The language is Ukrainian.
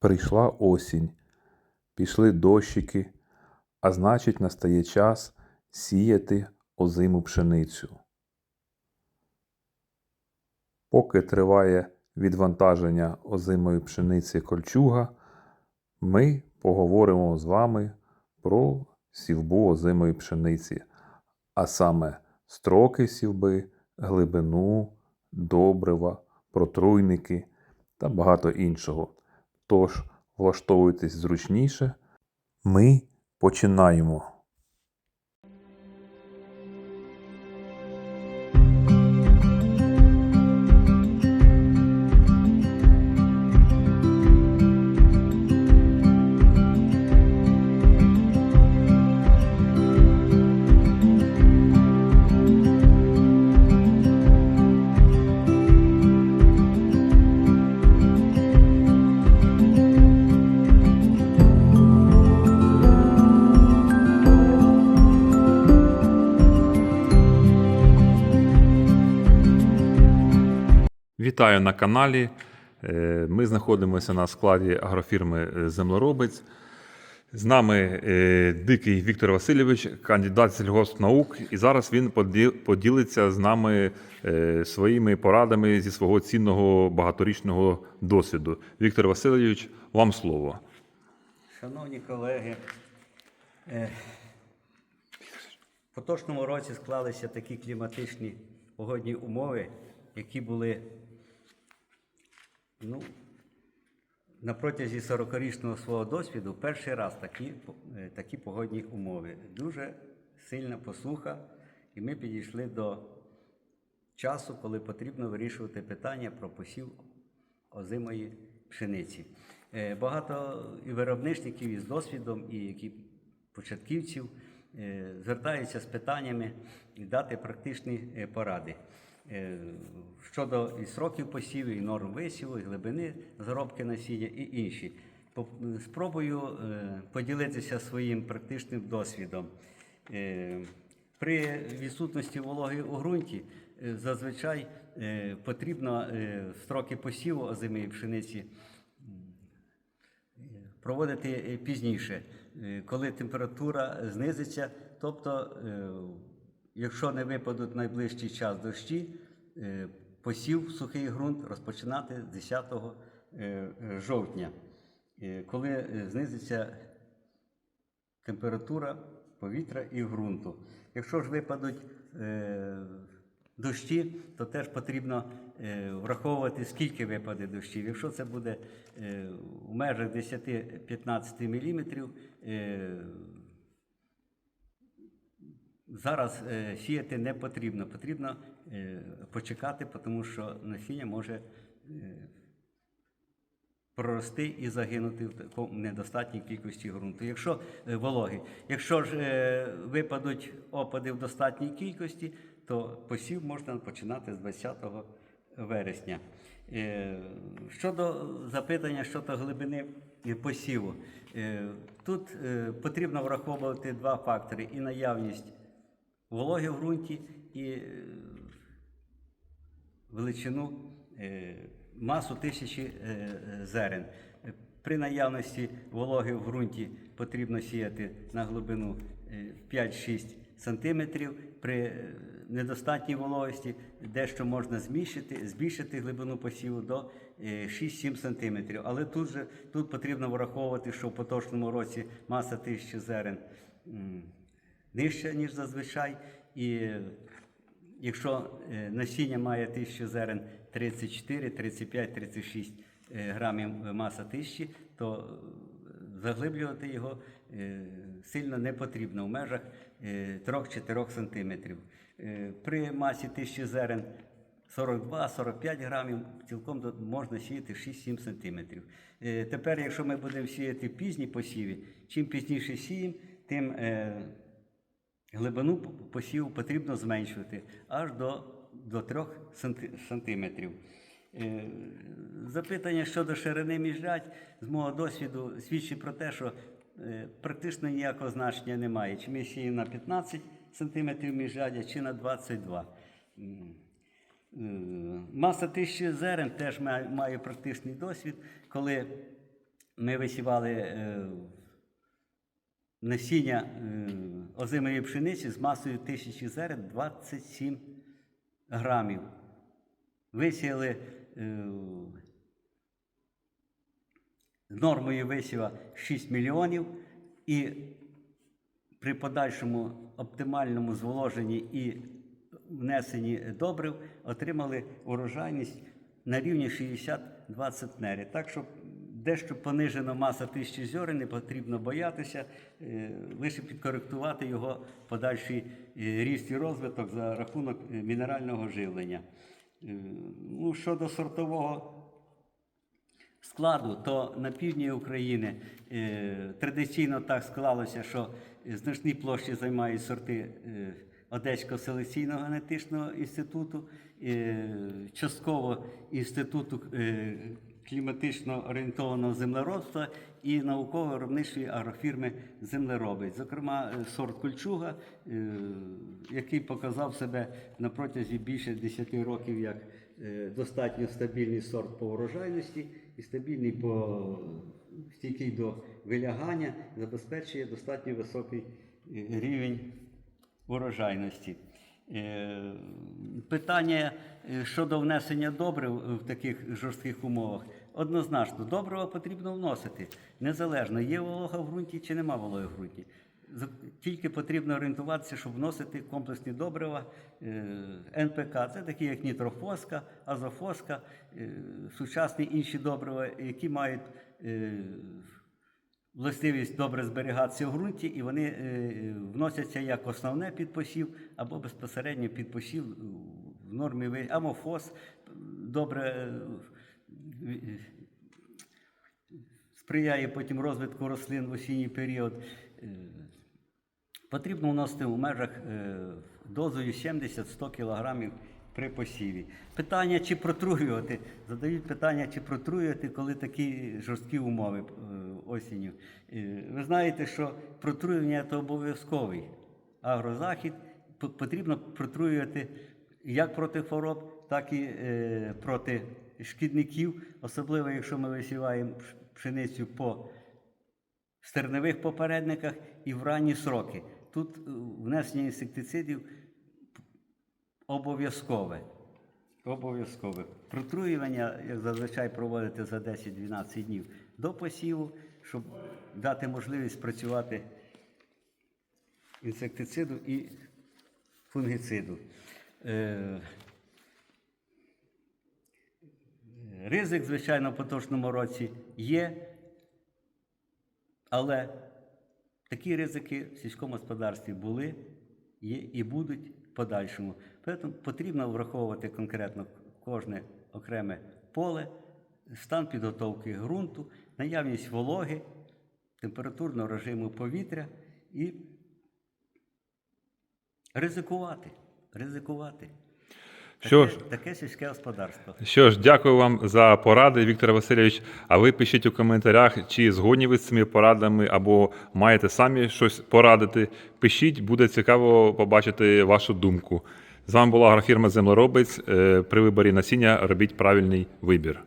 Прийшла осінь, пішли дощики, а значить, настає час сіяти озиму пшеницю. Поки триває відвантаження озимої пшениці кольчуга, ми поговоримо з вами про сівбу озимої пшениці, а саме строки сівби, глибину, добрива, протруйники та багато іншого. Тож влаштовуйтесь зручніше. Ми починаємо. Вітаю на каналі. Е, Ми знаходимося на складі агрофірми е, Землеробець. З нами е, Дикий Віктор Васильович, кандидат сільгоспнаук, і зараз він поділиться з нами своїми порадами зі свого цінного багаторічного досвіду. Віктор Васильович, вам слово. Шановні колеги, в поточному році склалися такі кліматичні погодні умови, які були ну, на протязі 40-річного свого досвіду перший раз такі, е, такі погодні умови. Дуже сильна посуха, і ми підійшли до часу, коли потрібно вирішувати питання про посів озимої пшениці. Е, Багато і виробничників із досвідом, і які початківців е, звертаються з питаннями і дати практичні поради. Е, Щодо і сроків посіву, і норм висіву, і глибини заробки насіння і інші. Спробую е, поділитися своїм практичним досвідом. Е, При відсутності вологи у ґрунті зазвичай потрібно строки посіву озимої пшениці проводити пізніше, коли температура знизиться. Тобто, якщо не випадуть найближчий час дощі, е, посів сухий ґрунт розпочинати з 10 е, жовтня, е, коли знизиться температура повітря і ґрунту. Якщо ж випадуть дощі, то теж потрібно враховувати, скільки випаде дощів. Якщо це буде в межах 10-15 мм, е, зараз е, сіяти не потрібно. Потрібно е, почекати, тому що насіння може е, прорости і загинути в недостатній кількості ґрунту. Якщо вологи, якщо ж випадуть опади в достатній кількості, то посів можна починати з 20 вересня. Щодо запитання щодо глибини посіву, тут потрібно враховувати два фактори: і наявність вологи в ґрунті, і е, величину е, масу тисячі е, зерен. При наявності вологи в ґрунті потрібно сіяти на глибину е, 5-6 см. При недостатній вологості дещо можна зміщити, збільшити глибину посіву до е, 6-7 см. Але тут же тут потрібно враховувати, що в поточному році маса тисячі зерен м, нижча, ніж зазвичай. І Якщо е, насіння має 1000 зерен 34, 35, 36 е, грамів маса тисячі, то е, заглиблювати його е, сильно не потрібно в межах е, 3-4 см. При масі 1000 зерен 42-45 грамів цілком можна сіяти 6-7 см. Тепер, якщо ми будемо сіяти пізні посіви, чим пізніше сіємо, тим Глибину п- посіву потрібно зменшувати аж до, до 3 санти- сантиметрів. Е, Запитання щодо ширини міжрядь, з мого досвіду, свідчить про те, що е, практично ніякого значення немає. Чи ми сіємо на 15 сантиметрів міжрядя, чи на 22. М. Е, Маса тисячі зерен теж має, практичний досвід, коли ми висівали е, насіння е, озимої пшениці з масою 1000 зерен 27 грамів. Висіяли е, нормою висіва 6 мільйонів і при подальшому оптимальному зволоженні і внесенні добрив отримали урожайність на рівні 62 центнери. Так що дещо понижена маса тисячі зерен, не потрібно боятися, е, лише підкоректувати його подальший е, ріст і розвиток за рахунок е, мінерального живлення. Ну, щодо сортового складу, то на півдні України традиційно так склалося, що значні площі займають сорти Одеського селекційного генетичного інституту, частково інституту кліматично орієнтованого землеробства і науково-виробничої агрофірми землеробець. Зокрема, е, сорт кульчуга, е, який показав себе на протязі більше 10 років як е, достатньо стабільний сорт по урожайності і стабільний по стійкий до вилягання, забезпечує достатньо високий рівень урожайності. Е, Питання е, щодо внесення добрив в таких жорстких умовах. Однозначно, добрива потрібно вносити незалежно, є волога в ґрунті чи нема вологи в ґрунті. Тільки потрібно орієнтуватися, щоб вносити комплексні добрива е, НПК. Це такі, як нітрофоска, азофоска, е, сучасні інші добрива, які мають е, властивість добре зберігатися в ґрунті, і вони е, вносяться як основне під посів або безпосередньо під посів в нормі амофос добре е, е, сприяє потім розвитку рослин в осінній період. Е, Потрібно вносити у межах е, дозою 70-100 кг при посіві. Питання, чи протруювати, задають питання, чи протруювати, коли такі жорсткі умови е, осінню. Е, ви знаєте, що протруювання це обов'язковий агрозахід. Потрібно протруювати як проти хвороб, так і е, проти шкідників, особливо якщо ми висіваємо пшеницю по стерневих попередниках і в ранні сроки. Тут внесення інсектицидів обов'язкове. Обов'язкове. Протруювання, як зазвичай, проводити за 10-12 днів до посіву, щоб дати можливість працювати інсектициду і фунгициду. Е, Ризик, звичайно, в поточному році є, але такі ризики в сільському господарстві були, є і будуть подальшому. Тому потрібно враховувати конкретно кожне окреме поле, стан підготовки ґрунту, наявність вологи, температурного режиму повітря і ризикувати. Ризикувати. Що Таке, ж? таке сільське господарство. Що ж, дякую вам за поради, Віктор Васильович. А ви пишіть у коментарях, чи згодні ви з цими порадами, або маєте самі щось порадити. Пишіть, буде цікаво побачити вашу думку. З вами була агрофірма Землеробець. Е, При виборі насіння робіть правильний вибір.